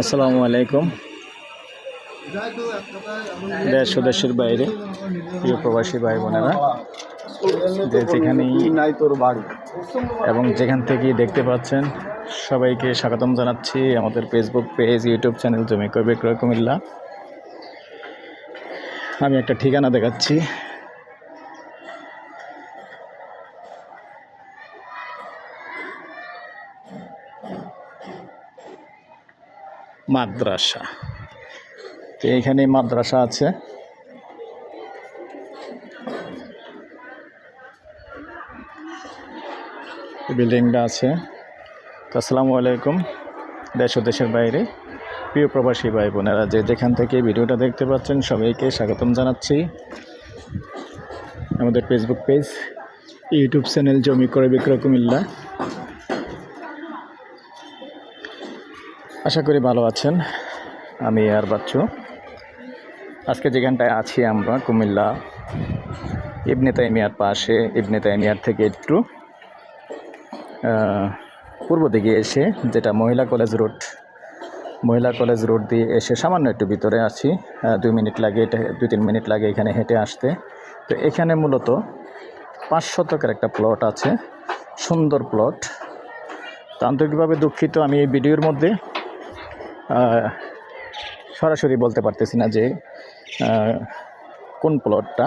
আসসালামু আলাইকুম। দেশ ও দেশের বাইরে, প্রিয় প্রবাসী ভাই বোনেরা, যে যেখানেই নাই তোর বাড়ি এবং যেখান থেকেই দেখতে পাচ্ছেন, সবাইকে স্বাগতম জানাচ্ছি আমাদের ফেসবুক পেজ ইউটিউব চ্যানেল জমি ক্রয় বিক্রয় কুমিল্লা। আমি একটা ঠিকানা দেখাচ্ছি। মাদ্রাসা। তো এইখানে মাদ্রাসা আছে। বিল্ডিংটা আছে। তো আসসালামু আলাইকুম, দেশ ও দেশের বাইরে। প্রিয় প্রবাসী ভাই বোনেরা যে যেখান থেকে ভিডিওটা দেখতে পাচ্ছেন, সবাইকে স্বাগতম জানাচ্ছি। আমাদের ফেসবুক পেজ ইউটিউব চ্যানেল জমি করে বিক্রয় কুমিল্লা। আশা করি ভালো আছেন। আমি আর বাচ্চু। আজকে যেখানটায় আছি আমরা, কুমিল্লা, ইবনে তাইমিয়ার পাশে, ইবনে তাইমিয়ার থেকে একটু পূর্ব দিকে এসে যেটা মহিলা কলেজ রোড, মহিলা কলেজ রোড দিয়ে এসে সামান্য একটু ভিতরে আছি দুই মিনিট লাগে, এটা দুই তিন মিনিট লাগে এখানে হেঁটে আসতে। তো এখানে মূলত পাঁচ শতকের একটা প্লট আছে, সুন্দর প্লট তো আন্তরিকভাবে দুঃখিত আমি এই ভিডিওর মধ্যে। সরাসরি বলতে পারতেছি না যে কোন প্লটটা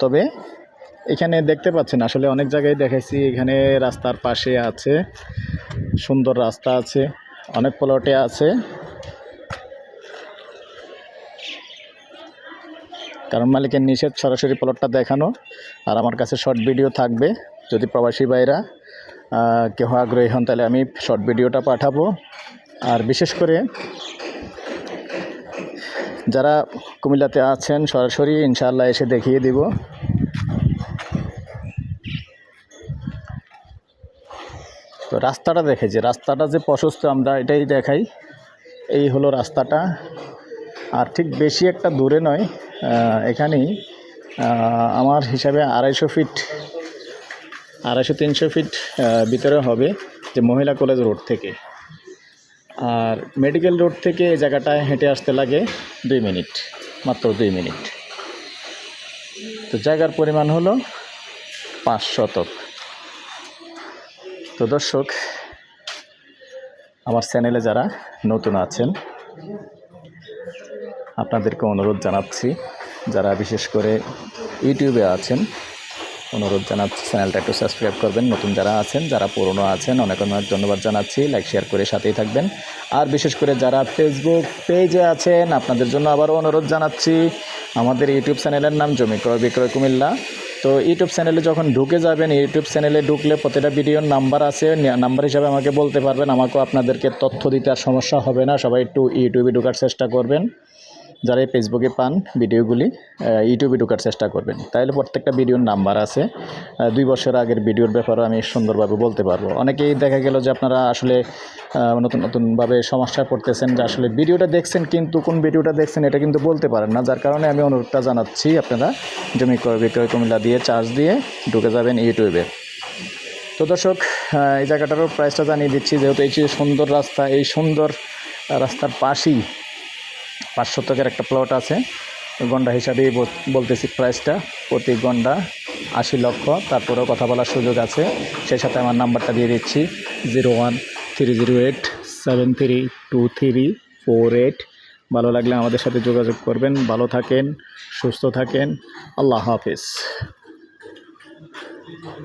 তবে এখানে দেখতে পাচ্ছেন, আসলে অনেক জায়গায় দেখাইছি, এখানে রাস্তার পাশে আছে, সুন্দর রাস্তা আছে, অনেক প্লটে আছে। কারণ মালিকের নিষেধ সরাসরি প্লটটা দেখানো, আর আমার কাছে শর্ট ভিডিও থাকবে, যদি প্রবাসী ভাইরা কেউ আগ্রহী হন, তাহলে আমি শর্ট ভিডিওটা পাঠাবো। আর বিশেষ করে যারা কুমিল্লাতে আছেন, সরাসরি ইনশাল্লাহ এসে দেখিয়ে দিব। তো রাস্তাটা দেখে যে, রাস্তাটা যে প্রশস্ত আমরা এটাই দেখাই। এই হলো রাস্তাটা। আর ঠিক বেশি একটা দূরে নয় এখানেই আমার হিসাবে আড়াইশো ফিট, আড়াইশো তিনশো ফিট ভিতরে হবে যে মহিলা কলেজ রোড থেকে। আর মেডিকেল রোড থেকে এই জায়গাটায় হেঁটে আসতে লাগে দুই মিনিট, মাত্র দুই মিনিট। তো জায়গার পরিমাণ হলো পাঁচ শতক। তো দর্শক, আমার চ্যানেলে যারা নতুন আছেন, আপনাদেরকে অনুরোধ জানাচ্ছি, যারা বিশেষ করে ইউটিউবে আছেন অনুরোধ জানাচ্ছি চ্যানেলটা একটু সাবস্ক্রাইব করবেন। নতুন যারা আছেন, যারা পুরনো আছেন, অনেক অনেক ধন্যবাদ জানাচ্ছি। লাইক শেয়ার করে সাথেই থাকবেন। আর বিশেষ করে যারা ফেসবুক পেজে আছেন, আপনাদের জন্য আবারও অনুরোধ জানাচ্ছি। আমাদের ইউটিউব চ্যানেলের নাম জমি ক্রয় বিক্রয় কুমিল্লা। তো ইউটিউব চ্যানেলে যখন ঢুকে যাবেন ইউটিউব চ্যানেলে ঢুকলে প্রতিটা ভিডিওর নাম্বার আছে। নাম্বার হিসাবে আমাকে বলতে পারবেন। আমাকেও আপনাদেরকে তথ্য দিতে আর সমস্যা হবে না। সবাই একটু ইউটিউবে ঢোকার চেষ্টা করবেন। যারা এই ফেসবুকে পান ভিডিওগুলি ইউটিউবে ঢোকার চেষ্টা করবেন। তাহলে প্রত্যেকটা ভিডিওর নাম্বার আছে। দুই বছর আগের ভিডিওর ব্যাপারে আমি সুন্দরভাবে বলতে পারব। অনেকেই দেখা গেল যে আপনারা আসলে নতুন, নতুনভাবে সমস্যায় পড়তেছেন যে আসলে ভিডিওটা দেখছেন কিন্তু কোন ভিডিওটা দেখছেন এটা কিন্তু বলতে পারেন না। যার কারণে আমি অনুরোধটা জানাচ্ছি আপনারা, জমি ক্রয় বিক্রয় কুমিল্লা দিয়ে চার্জ দিয়ে ঢুকে যাবেন ইউটিউবে তো দর্শক এই জায়গাটারও প্রাইসটা জানিয়ে দিচ্ছি। যেহেতু এই যে সুন্দর রাস্তা, এই সুন্দর রাস্তার পাশেই পাঁচ শতকের একটা প্লট আছে। গন্ডা হিসাবেই বল- বলতেছি প্রাইসটা প্রতি গন্ডা আশি লক্ষ। তারপরেও কথা বলার সুযোগ আছে। সেই সাথে আমার নাম্বারটা দিয়ে দিচ্ছি। Zero one three zero eight seven three two three four eight ভালো লাগলে আমাদের সাথে যোগাযোগ করবেন। ভালো থাকেন, সুস্থ থাকেন। আল্লাহ হাফিজ।